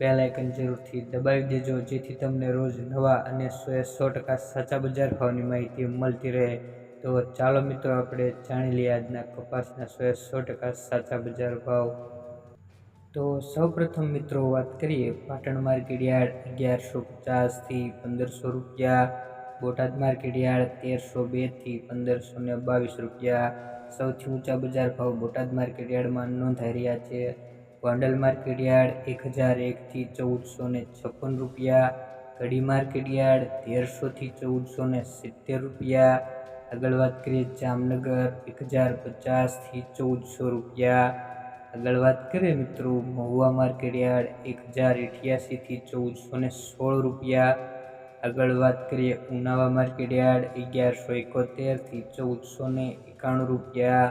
Bell icon જરૂરથી દબાવી દેજો, જેથી તમને રોજ નવા અને સો સો ટકા સાચા બજાર ભાવની માહિતી મળતી રહે. તો ચાલો મિત્રો, આપણે જાણી લઈએ આજના કપાસના સો સો ટકા સાચા બજાર ભાવ. તો સૌપ્રથમ મિત્રો, વાત કરીએ પાટણ માર્કેટ યાર્ડ અગિયારસો પચાસથી પંદરસો રૂપિયા, બોટાદ માર્કેટ યાર્ડ તેરસો બેથી પંદરસો ને બાવીસ રૂપિયા. સૌથી ઊંચા બજાર ભાવ બોટાદ માર્કેટ યાર્ડમાં નોંધાઈ રહ્યા છે. ગોંડલ માર્કેટ યાર્ડ એક હજાર એકથી ચૌદસો ને છપ્પન રૂપિયા કડી માર્કેટ યાર્ડ તેરસોથી ચૌદસો ને સિત્તેર રૂપિયા, આગળ વાત કરીએ જામનગર એક હજાર પચાસથી ચૌદસો રૂપિયા. આગળ વાત કરીએ મિત્રો મહુવા માર્કેટ યાર્ડ એક હજાર અઠ્યાસીથી ચૌદસો ને સોળ રૂપિયા. આગળ વાત કરીએ ઉનાવા માર્કેટ યાર્ડ અગિયારસો એકોતેરથી ચૌદસો ને એકાણું રૂપિયા.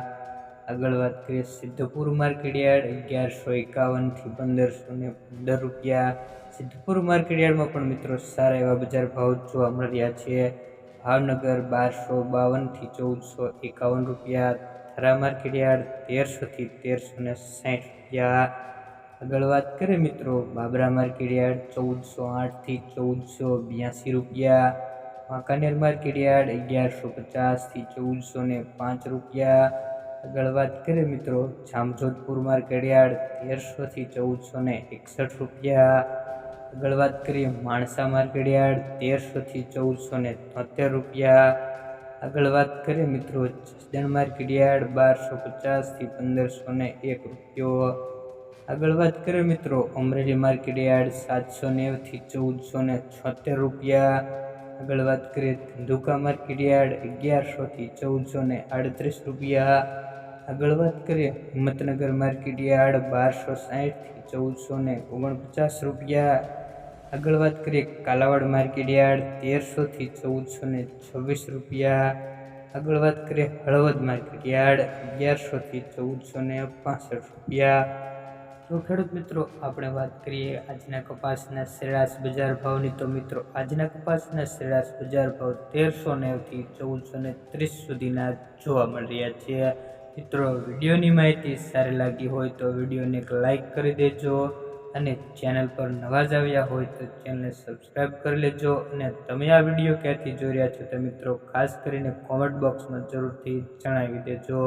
આગળ વાત કરીએ સિદ્ધપુર માર્કેટયાર્ડ અગિયારસો એકાવનથી પંદરસો ને પંદર રૂપિયા. સિદ્ધપુર માર્કેટયાર્ડમાં પણ મિત્રો સારા એવા બજાર ભાવ જોવા મળી રહ્યા છે. ભાવનગર બારસો બાવનથી ચૌદસો એકાવન રૂપિયા. થરા માર્કેટયાર્ડ તેરસોથી તેરસો ને સાઠ રૂપિયા. આગળ વાત કરીએ મિત્રો બાબરા માર્કેટયાર્ડ ચૌદસો આઠથી ચૌદસો બ્યાસી રૂપિયા. વાંકાનેર માર્કેટયાર્ડ અગિયારસો પચાસથી ચૌદસો ને પાંચ રૂપિયા. આગળ વાત કરીએ મિત્રો, જામજોધપુર માર્કેટ તેરસોથી ચૌદસો ને એકસઠ રૂપિયા. આગળ વાત કરીએ માણસા માર્કેટ તેરસોથી ચૌદસો ને તોતેર રૂપિયા. આગળ વાત કરીએ મિત્રો જસદણમાં માર્કેટ બારસો પચાસથી પંદરસો ને એક રૂપિયો. આગળ વાત કરીએ મિત્રો, અમરેલી માર્કેટયાર્ડ સાતસો નેવથી ચૌદસો ને છોતેર રૂપિયા. આગળ વાત કરીએ ધંધુકા માર્કેટયાર્ડ અગિયારસોથી ચૌદસો ને આડત્રીસ રૂપિયા. આગળ વાત કરીએ, હિંમતનગર માર્કેટ યાર્ડ બારસો સાહીઠથી ચૌદસો ને ઓગણપચાસ રૂપિયા. આગળ વાત કરીએ, કાલાવાડ માર્કેટ યાર્ડ તેરસોથી ચૌદસો ને છવ્વીસ રૂપિયા. આગળ વાત કરીએ, હળવદ માર્કેટ યાર્ડ અગિયારસોથી ચૌદસો ને પાસઠ રૂપિયા. તો ખેડૂત મિત્રો, આપણે વાત કરીએ આજના કપાસના સરેરાશ બજાર ભાવની. તો મિત્રો, આજના કપાસના સરેરાશ બજાર ભાવ તેરસો નેવથી ચૌદસો ને ત્રીસ સુધીના જોવા મળી રહ્યા છે. મિત્રો, વિડીયોની માહિતી સારી લાગી હોય તો વિડીયોને એક લાઇક કરી દેજો અને ચેનલ પર નવા જ આવ્યા હોય તો ચેનલને સબસ્ક્રાઈબ કરી લેજો અને તમે આ વીડિયો ક્યાંથી જોઈ રહ્યા છો તો મિત્રો ખાસ કરીને કોમેન્ટ બોક્સમાં જરૂરથી જણાવી દેજો.